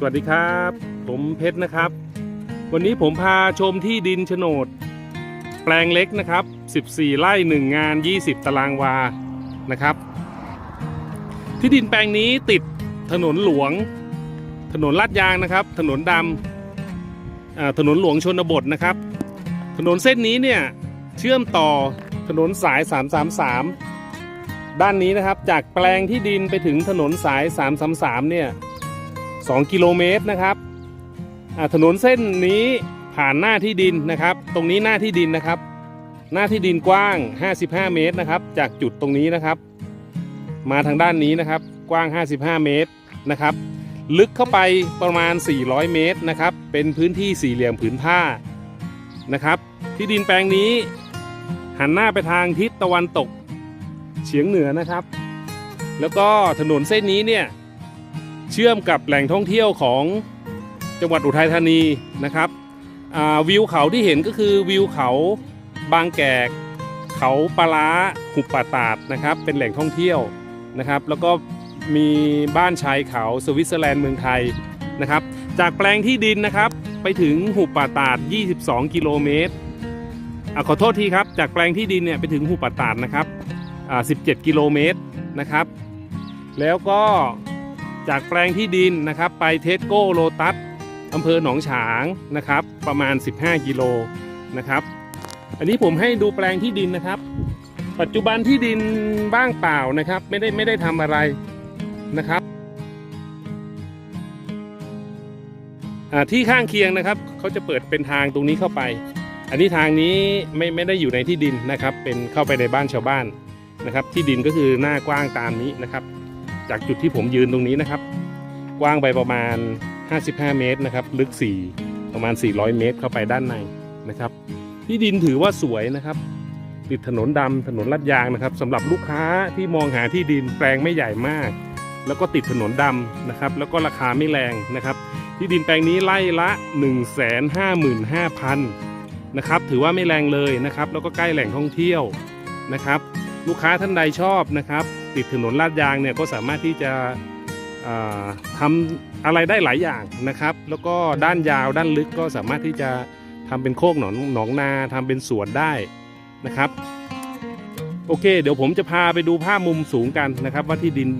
สวัสดีครับ ผมเพชรนะครับ วันนี้ผมพาชมที่ดินโฉนด แปลงเล็กนะครับ 14 ไร่ 1 งาน 20 ตารางวานะครับ ที่ดินแปลงนี้ติดถนนหลวง ถนนลาดยางนะครับ ถนนดำถนนหลวงชนบทนะครับ ถนนเส้นนี้เนี่ยเชื่อมต่อถนนสาย 333 ด้านนี้นะครับ จากแปลงที่ดินไปถึงถนนสาย 333 เนี่ย 2 กิโลเมตรนะครับถนนเส้นนี้ผ่านหน้าที่ดินนะครับ ตรงนี้หน้าที่ดินนะครับ หน้าที่ดินกว้าง 55 เมตรนะครับ จากจุดตรงนี้นะครับ มาทางด้านนี้นะครับ กว้าง 55 เมตรนะครับ ลึกเข้าไปประมาณ 400 เมตรนะครับ เป็นพื้นที่สี่เหลี่ยมผืนผ้านะครับ ที่ดินแปลงนี้หันหน้าไปทางทิศตะวันตกเฉียงเหนือนะครับ แล้วก็ถนนเส้นนี้เนี่ย เชื่อมกับแหล่งท่องเที่ยวของจังหวัดอุทัยธานีนะครับวิวเขาที่เห็นก็คือวิวเขาบางแกก เขาปลาร้าหุบป่าตาดนะครับ เป็นแหล่งท่องเที่ยวนะครับ แล้วก็มีบ้านชายเขาสวิตเซอร์แลนด์เมืองไทยนะครับ จากแปลงที่ดินนะครับ ไปถึงหุบป่าตาด 22 กิโลเมตรอขอโทษทีครับ จากแปลงที่ดินเนี่ยไปถึงหุบป่าตาดนะครับ 17 กิโลเมตรนะครับ แล้วก็ จากแปลงที่ดินนะครับไปเทสโก้โลตัสอำเภอหนองฉางนะครับ ประมาณ 15 กิโลนะครับ อันนี้ผมให้ดูแปลงที่ดินนะครับ ปัจจุบันที่ดินว่างเปล่านะครับ ไม่ได้ไม่ได้ทำอะไรนะครับที่ข้างเคียงนะครับเขาจะเปิดเป็นทางตรงนี้เข้าไป อันนี้ทางนี้ไม่ไม่ได้อยู่ในที่ดินนะครับ เป็นเข้าไปในบ้านชาวบ้านนะครับ ที่ดินก็คือหน้ากว้างตามนี้นะครับ จากจุดที่ผมยืนตรงนี้นะครับ กว้างไปประมาณ 55 เมตรนะครับ ลึก 4 ประมาณ 400 เมตรเข้าไปด้านในนะครับ ที่ดินถือว่าสวยนะครับ ติดถนนดำถนนลาดยางนะครับสำหรับลูกค้าที่มองหาที่ดินแปลงไม่ใหญ่มาก แล้วก็ติดถนนดำนะครับ แล้วก็ราคาไม่แรงนะครับ ที่ดินแปลงนี้ไล่ละ 1 5 5 0 0 0นะครับ ถือว่าไม่แรงเลยนะครับ แล้วก็ใกล้แหล่งท่องเที่ยวนะครับ ลูกค้าท่านใดชอบนะครับ ติดถนนลาดยางเนี่ยก็สามารถที่จะอ่าทำอะไรได้หลายอย่างนะครับ แล้วก็ด้านยาวด้านลึกก็สามารถที่จะทำเป็นโคกหนองหนองนาทำเป็นสวนได้นะครับ โอเค เดี๋ยวผมจะพาไปดูภาพมุมสูงกันนะครับ ว่าที่ดิน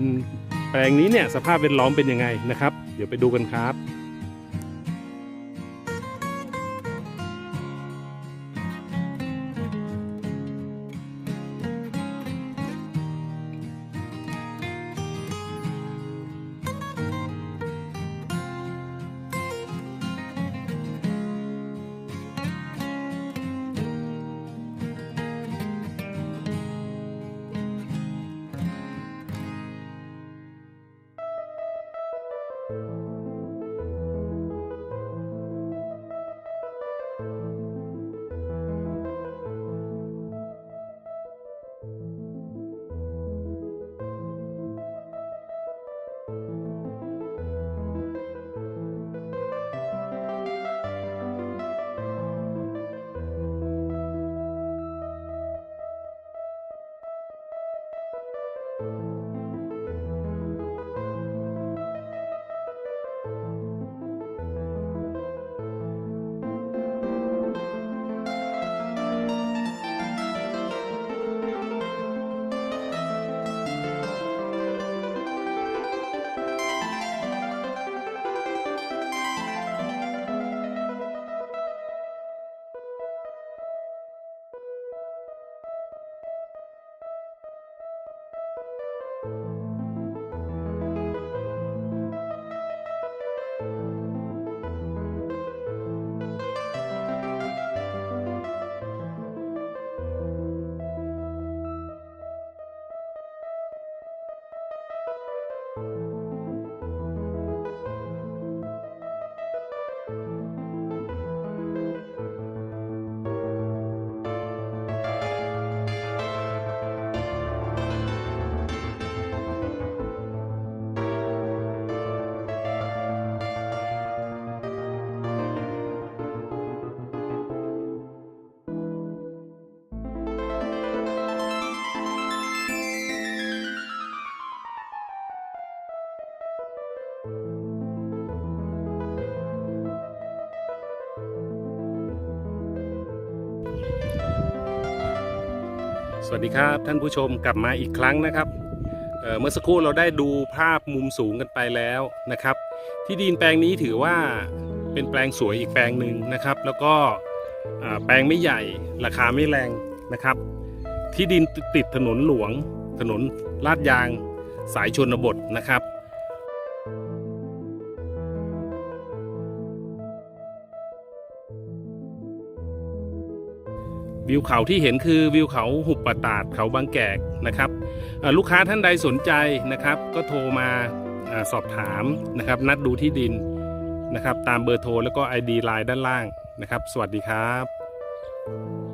แปลงนี้เนี่ยสภาพแวดล้อมเป็นยังไงนะครับ เดี๋ยวไปดูกันครับ ค สวัสดีครับท่านผู้ชมกลับมาอีกครั้งนะครับเเมื่อสักครู่เราได้ดูภาพมุมสูงกันไปแล้วนะครับ ที่ดินแปลงนี้ถือว่าเป็นแปลงสวยอีกแปลงหนึ่งนะครับ แล้วก็แปลงไม่ใหญ่ราคาไม่แรงนะครับ ที่ดินติดถนนหลวง ถนนลาดยาง สายชนบทนะครับ วิวเขาที่เห็นคือวิวเขาหุบป่าตาดเขาบางแกกนะครับลูกค้าท่านใดสนใจนะครับ ก็โทรมาอาสอบถามนะครับ นัดดูที่ดินนะครับ ตามเบอร์โทรแล้วก็ ID ไลน์ด้านล่างนะครับ สวัสดีครับ